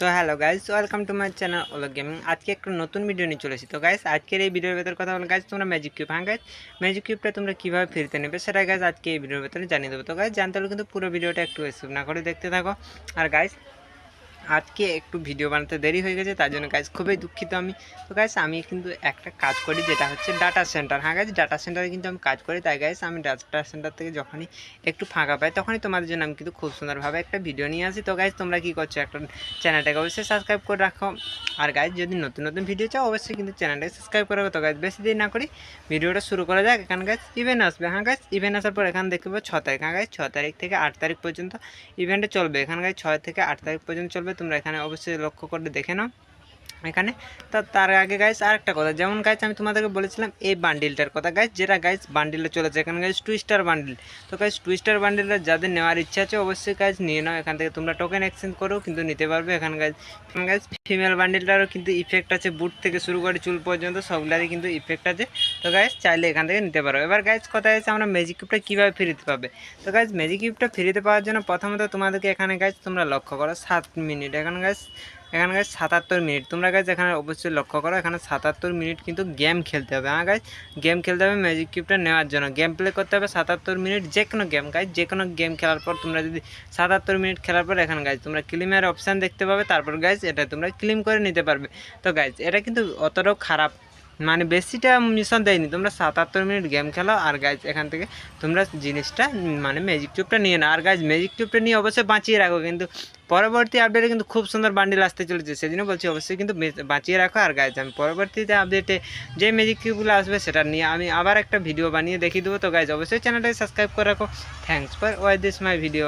তো hello guys welcome to my channel ওলো gaming আজকে একটা নতুন ভিডিও নিয়ে চলেছি তো গাইজ আজকের এই ভিডিওর ভেতর কথা বলো গাইজ তোমরা ম্যাজিক কিউব হ্যাঁ গাইজ ম্যাজিক কিউবটা তোমরা কীভাবে ফিরতে নেবে সেটা গাইজ আজকে এই ভিডিওর ভেতরে জানিয়ে দেবো। তো গাইজ জানতে হলে কিন্তু পুরো ভিডিওটা একটু স্কিপ না করে দেখতে থাকো। আর গাইজ আজকে একটু ভিডিও বানাতে দেরি হয়ে গেছে, তার জন্য গাইজ খুবই দুঃখিত আমি। তো গাইজ আমি কিন্তু একটা কাজ করি, যেটা হচ্ছে ডাটা সেন্টার হ্যাঁ গাইজ ডাটা সেন্টারে কিন্তু আমি কাজ করি, তাই গাইজ আমি ডাটা সেন্টার থেকে যখনই একটু ফাঁকা পাই, তখনই তোমাদের জন্য আমি কিন্তু খুব সুন্দরভাবে একটা ভিডিও নিয়ে আসি। তো গাইজ তোমরা কী করছ, একটা চ্যানেলটাকে অবশ্যই সাবস্ক্রাইব করে রাখো। আর গাইজ যদি নতুন নতুন ভিডিও চাও, অবশ্যই কিন্তু চ্যানেলটাকে সাবস্ক্রাইব করে তো গাইজ বেশি দেরি না করি ভিডিওটা শুরু করা যাক। এখানে গাইজ ইভেন্ট আসবে। হ্যাঁ গাইজ ইভেন্ট আসার পর এখানে দেখতে পাবো ছ তারিখ। হ্যাঁ গাইজ ছ তারিখ থেকে আট তারিখ পর্যন্ত ইভেন্টে চলবে। এখানে গাইজ ছয় থেকে আট তারিখ পর্যন্ত চলবে। তোমরা এখানে অবশ্যই লক্ষ্য করে দেখে নাও। এখানে। তো তার আগে গাইজ আরেকটা কথা, যেমন গাইজ আমি তোমাদেরকে বলেছিলাম, এই বান্ডিলটার কথা গাইজ যেটা গাইজ বান্ডিলে চলেছে, এখানে গাইজ টু স্টার বান্ডিল তো গাইজ টু স্টার বান্ডিলটা যাদের নেওয়ার ইচ্ছা আছে, অবশ্যই গাইজ নিয়ে নাও, এখান থেকে তোমরা টোকেন এক্সচেঞ্জ করো, কিন্তু নিতে পারবে এখানে গাইজ গাইজ ফিমেল বান্ডিলটারও কিন্তু ইফেক্ট আছে বুট থেকে শুরু করে চুল পর্যন্ত, সবগুলারই কিন্তু ইফেক্ট আছে। তো গাইজ চাইলে এখান থেকে নিতে পারো। এবার গাইজ কথা হচ্ছে আমরা ম্যাজিক কিউবটা কীভাবে ফ্রিতে পাবে? তো গাইজ ম্যাজিক কিউবটা ফ্রিতে পাওয়ার জন্য প্রথমত তোমাদেরকে এখানে গাইজ তোমরা লক্ষ্য করো, সাত মিনিট এখানে গাইজ এখানে গাছ সাতাত্তর মিনিট। তোমরা গাছ এখানে অবশ্যই লক্ষ্য করো, এখানে সাতাত্তর মিনিট কিন্তু গেম খেলতে হবে। হ্যাঁ গাছ গেম খেলতে হবে ম্যাজিক কিউবটা নেওয়ার জন্য। গেম প্লে করতে হবে সাতাত্তর মিনিট যে কোনো গেম গাছ যে কোনো গেম খেলার পর তোমরা যদি সাতাত্তর মিনিট খেলার পর এখানে গাছ তোমরা ক্লিমের অপশান দেখতে পাবে। তারপর গাছ এটা তোমরা ক্লিম করে নিতে পারবে। তো গাছ এটা কিন্তু অতটাও খারাপ মানে বেশিটা মিশন দেয়নি। তোমরা সাতাত্তর মিনিট গেম খেলো আর গাইজ এখান থেকে তোমরা জিনিসটা মানে ম্যাজিক টিউবটা নিয়ে নাও। আর গাইজ ম্যাজিক টিউবটা নিয়ে অবশ্যই বাঁচিয়ে রাখো কিন্তু পরবর্তী আপডেটে কিন্তু খুব সুন্দর বান্ডিল আসতে চলেছে, সেজন্য বলছি অবশ্যই কিন্তু বাঁচিয়ে রাখো। আর গাইজ আমি পরবর্তীতে আপডেটে যে ম্যাজিক কিউবগুলো আসবে সেটা নিয়ে আমি আবার একটা ভিডিও বানিয়ে দেখিয়ে দেবো। তো গাইজ অবশ্যই চ্যানেলটাকে সাবস্ক্রাইব করে রাখো। Thanks for why this my video